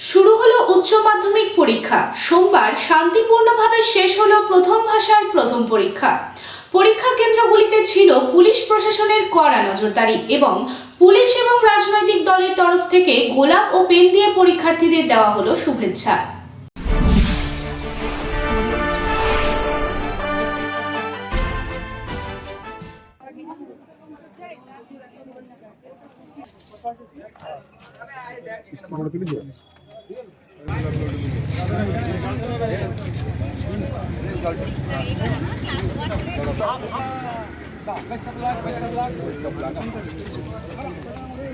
শুরু হলো উচ্চ মাধ্যমিক পরীক্ষা। সোমবার শান্তিপূর্ণভাবে শেষ হলো প্রথম ভাষার প্রথম পরীক্ষা। পরীক্ষা কেন্দ্রগুলিতে ছিল পুলিশ প্রশাসনের কড়া নজরদারি এবং পুলিশ এবং রাজনৈতিক দলের তরফ থেকে গোলাপ ও পেন দিয়ে পরীক্ষার্থীদের দেওয়া হলো শুভেচ্ছা।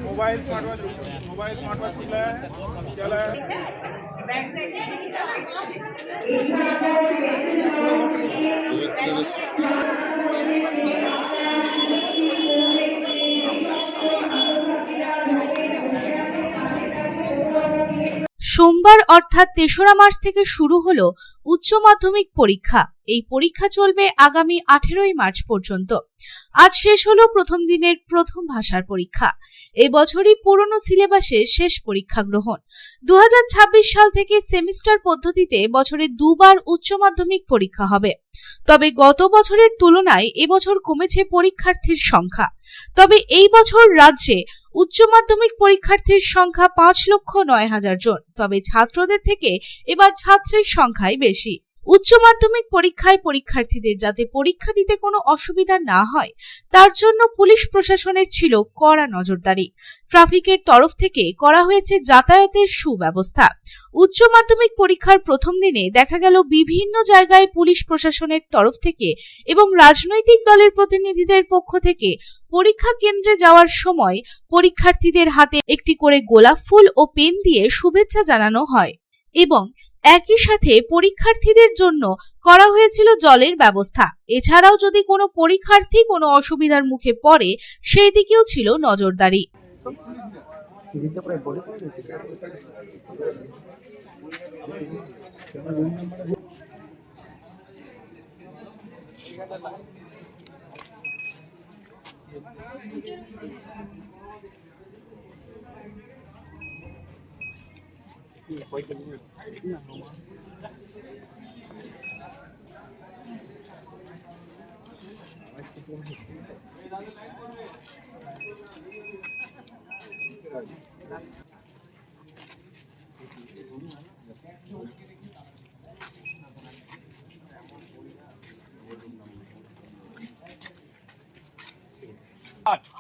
mobile smart watch mobile smart watch चला है चला है সোমবার অর্থাৎ তেসরা মার্চ থেকে শুরু হলো উচ্চ মাধ্যমিক পরীক্ষা। এই পরীক্ষা চলবে আগামী আঠেরোই মার্চ পর্যন্ত। আজ শেষ হলো প্রথম দিনের প্রথম ভাষার পরীক্ষা। এই বছরই পুরনো সিলেবাসে শেষ পরীক্ষা গ্রহণ। দু হাজার ছাব্বিশ সাল থেকে সেমিস্টার পদ্ধতিতে বছরে দুবার উচ্চ মাধ্যমিক পরীক্ষা হবে। তবে গত বছরের তুলনায় এবছর কমেছে পরীক্ষার্থীর সংখ্যা। তবে এই বছর রাজ্যে উচ্চ মাধ্যমিক পরীক্ষার্থীর সংখ্যা পাঁচ লক্ষ নয় হাজার জন, তবে ছাত্রদের থেকে এবার ছাত্রের সংখ্যাই বেশি। উচ্চ মাধ্যমিক পরীক্ষায় পরীক্ষার্থীদের যাতে পরীক্ষা দিতে কোনো অসুবিধা না হয়, তার জন্য পুলিশ প্রশাসনের ছিল কড়া নজরদারি। ট্রাফিকের তরফ থেকে করা হয়েছে যাতায়াতের সুব্যবস্থা। উচ্চ মাধ্যমিক পরীক্ষার প্রথম দিনে দেখা গেল বিভিন্ন জায়গায় পুলিশ প্রশাসনের তরফ থেকে এবং রাজনৈতিক দলের প্রতিনিধিদের পক্ষ থেকে পরীক্ষা কেন্দ্রে যাওয়ার সময় পরীক্ষার্থীদের হাতে একটি করে গোলাপ ফুল ও পেন দিয়ে শুভেচ্ছা জানানো হয় এবং একই সাথে পরীক্ষার্থীদের জন্য করা হয়েছিল জলের ব্যবস্থা। এছাড়াও যদি কোনো পরীক্ষার্থী কোনো অসুবিধার মুখে পড়ে, সেই দিকেও ছিল নজরদারি।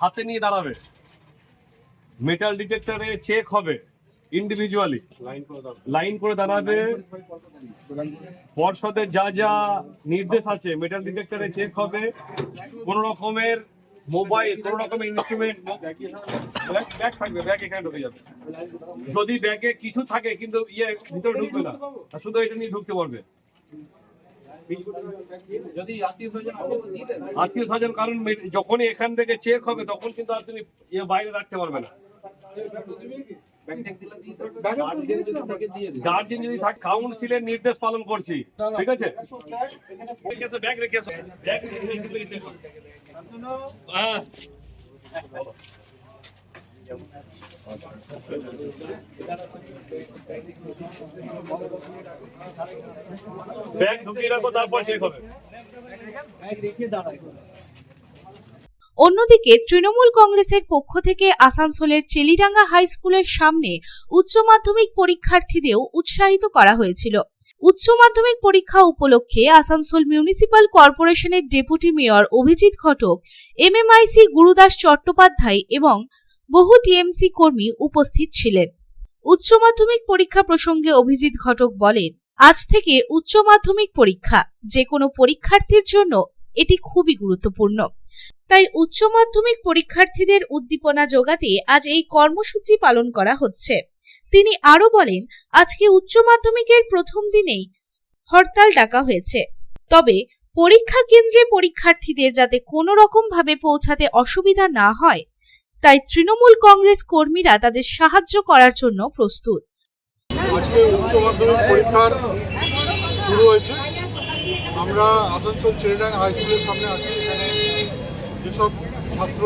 হাতে নিয়ে দাঁড়াবে। মেটাল ডিটেক্টরে চেক হবে। ইন্ডিভিজুয়ালি লাইন করে দাঁড়াবে। পর্ষদের যা যা নির্দেশ আছে মেটাল ডিটেক্টরে চেক হবে। কোন রকমের মোবাইল কোন রকমের ইনস্ট্রুমেন্ট ব্যাগ থাকবে ব্যাগ এখানে ঢুকে যাবে। যদি ব্যাগে কিছু থাকে কিন্তু ইয়ে ভিতরে ঢুকবে না। শুধু এটা নিয়ে ঢুকতে পারবে। আত্মীয় স্বজন কারণ যখনই এখান থেকে চেক হবে তখন কিন্তু আর তুমি ইয়ে বাইরে রাখতে পারবে না। গার্জেন যদি থাকে কাউন্সিলের নির্দেশ পালন করছি। ঠিক আছে? রেখে ব্যাগ রেখে ব্যাগ রেখে ব্যাগ ঢুকিয়ে রাখো, তারপর চেক হবে। অন্যদিকে তৃণমূল কংগ্রেসের পক্ষ থেকে আসানসোলের চেলিডাঙ্গা হাই স্কুলের সামনে উচ্চ মাধ্যমিক পরীক্ষার্থীদেরও উৎসাহিত করা হয়েছিল। উচ্চ মাধ্যমিক পরীক্ষা উপলক্ষে আসানসোল মিউনিসিপাল কর্পোরেশনের deputy mayor Abhijit Ghatak, MMIC Gurudas Chattopadhyay এবং বহু টিএমসি কর্মী উপস্থিত ছিলেন। উচ্চ মাধ্যমিক পরীক্ষা প্রসঙ্গে অভিজিৎ ঘটক বলেন, আজ থেকে উচ্চ মাধ্যমিক পরীক্ষা। যে কোনো পরীক্ষার্থীর জন্য এটি খুবই গুরুত্বপূর্ণ। তাই উচ্চ মাধ্যমিক পরীক্ষার্থীদের উদ্দীপনা যোগাতে আজ এই কর্মসূচি পালন করা হচ্ছে। তিনি আরও বলেন, আজকে উচ্চ মাধ্যমিকের প্রথম দিনেই হরতাল ডাকা হয়েছে। তবে পরীক্ষা কেন্দ্রে পরীক্ষার্থীদের যাতে কোনো রকম ভাবে পৌঁছাতে অসুবিধা না হয়, তাই তৃণমূল কংগ্রেস কর্মীরা তাদের সাহায্য করার জন্য প্রস্তুত। আজকে উচ্চ মাধ্যমিক পরীক্ষার শুরু হয়েছে। আমরা আসানসোল চেরিডাঙ্গা হাই স্কুলের সামনে আছি। এখানে যেসব ছাত্র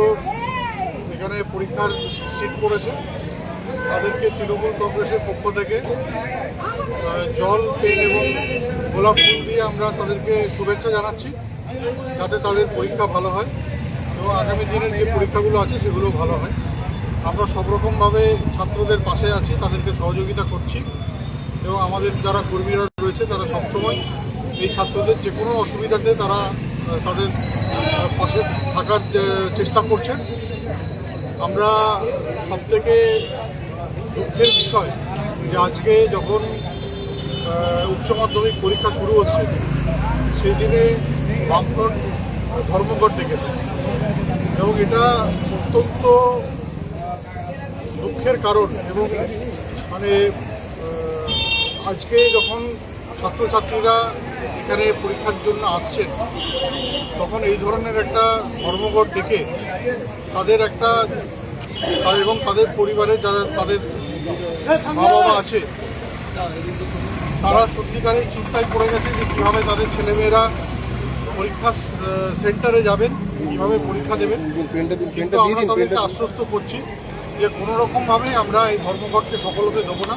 এখানে পরীক্ষার সিট পড়েছে, তাদেরকে তৃণমূল কংগ্রেসের পক্ষ থেকে জল পেন এবং গোলাপ ফুল দিয়ে আমরা তাদেরকে শুভেচ্ছা জানাচ্ছি, যাতে তাদের পরীক্ষা ভালো হয়। এবং আগামী দিনের যে পরীক্ষাগুলো আছে, সেগুলো ভালো হয়। আমরা সব রকমভাবে ছাত্রদের পাশে আছি, তাদেরকে সহযোগিতা করছি। এবং আমাদের যারা কর্মীরা রয়েছে, তারা সবসময় এই ছাত্রদের যে কোনো অসুবিধাতে তারা তাদের পাশে থাকার চেষ্টা করছেন। আমরা সবথেকে দুঃখের বিষয় যে আজকে যখন উচ্চ মাধ্যমিক পরীক্ষা শুরু হচ্ছে সেই দিনে বামফ্রন্ট ধর্মঘট ডেকেছে। এবং এটা অত্যন্ত দুঃখের কারণ এবং মানে আজকে যখন ছাত্রছাত্রীরা এখানে পরীক্ষার জন্য আসছেন, তখন এই ধরনের একটা ধর্মঘট ডেকে তাদের একটা এবং তাদের পরিবারে যারা তাদের মা বাবা আছে, তারা সত্যিকারের চিন্তায় পড়ে গেছে যে কীভাবে তাদের ছেলেমেয়েরা পরীক্ষা সেন্টারে যাবেন, কীভাবে পরীক্ষা দেবেন। কিন্তু আমরা তাদেরকে আশ্বস্ত করছি যে কোনো রকমভাবে আমরা এই ধর্মঘটকে সফল হতে দেবো না।